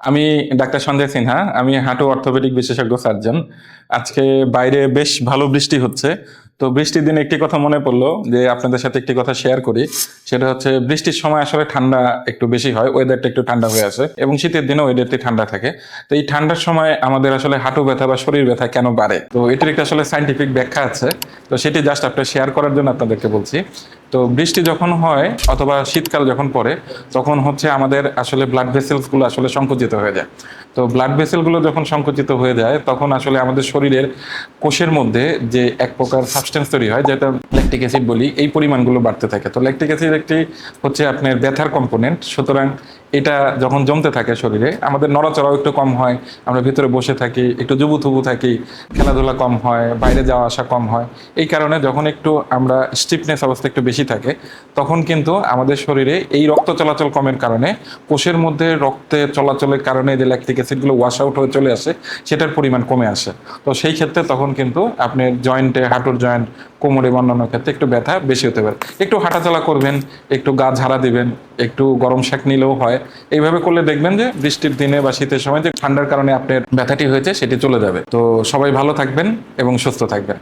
আমি ডাক্তার সঞ্জয় সিনহা, আমি হাঁটু অর্থোপেডিক বিশেষজ্ঞ সার্জন। আজকে বাইরে বেশ ভালো বৃষ্টি হচ্ছে। তো বৃষ্টির দিনে একটি কথা মনে পড়ল যে আপনাদের সাথে একটি কথা শেয়ার করি। সেটা হচ্ছে বৃষ্টির সময় আসলে ঠান্ডা একটু বেশি হয় ওয়েদারটা একটু ঠান্ডা হয়ে আসে এবং শীতের দিনে ওয়েদারটি ঠান্ডা থাকে। তো এই ঠান্ডার সময় আমাদের আসলে হাঁটু ব্যথা বা শরীর ব্যথা কেন বাড়ে? তো এটির একটা আসলে সাইন্টিফিক ব্যাখ্যা আছে। তো সেটি জাস্ট আপনার শেয়ার করার জন্য আপনাদেরকে বলছি। তো বৃষ্টি যখন হয় অথবা শীতকাল যখন পড়ে, তখন হচ্ছে আমাদের আসলে ব্লাড ভেসেলসগুলো আসলে সংকুচিত হয়ে যায়। তো ব্লাড ভেসেলগুলো যখন সংকুচিত হয়ে যায়, তখন আসলে আমাদের শরীরের কোষের মধ্যে যে এক প্রকার সাবস্টেন্স তৈরি হয়, যেটা ল্যাকটিক অ্যাসিড বলি, এই পরিমাণগুলো বাড়তে থাকে। তো ল্যাকটিক অ্যাসিড একটি হচ্ছে আপনার ব্যথার কম্পোনেন্ট সুতরাং এটা যখন জমতে থাকে শরীরে, আমাদের নড়াচড়াও একটু কম হয়, আমরা ভিতরে বসে থাকি, একটু জুবু থুবু থাকি, খেলাধুলা কম হয়, বাইরে যাওয়া আসা কম হয়, এই কারণে যখন একটু আমরা স্টিফনেস অবস্থা একটু বেশি থাকে, তখন কিন্তু আমাদের শরীরে এই রক্ত চলাচল কমের কারণে, কোষের মধ্যে রক্তে চলাচলের কারণে যে ল্যাকটিক অ্যাসিডগুলো ওয়াশ আউট হয়ে চলে আসে, সেটার পরিমাণ কমে আসে। তো সেই ক্ষেত্রে তখন কিন্তু আপনার জয়েন্টে হাঁটুর জয়েন্ট কোমরে বা অন্যান্য ক্ষেত্রে একটু ব্যথা বেশি হতে পারে। একটু হাঁটাচলা করবেন, একটু গা ঝাড়া দিবেন, একটু গরম শাক নিলেও হয়। এইভাবে করলে দেখবেন যে বৃষ্টির দিনে বা শীতের সময় যে ঠান্ডার কারণে আপনার ব্যথাটি হয়েছে, সেটি চলে যাবে। তো সবাই ভালো থাকবেন এবং সুস্থ থাকবেন।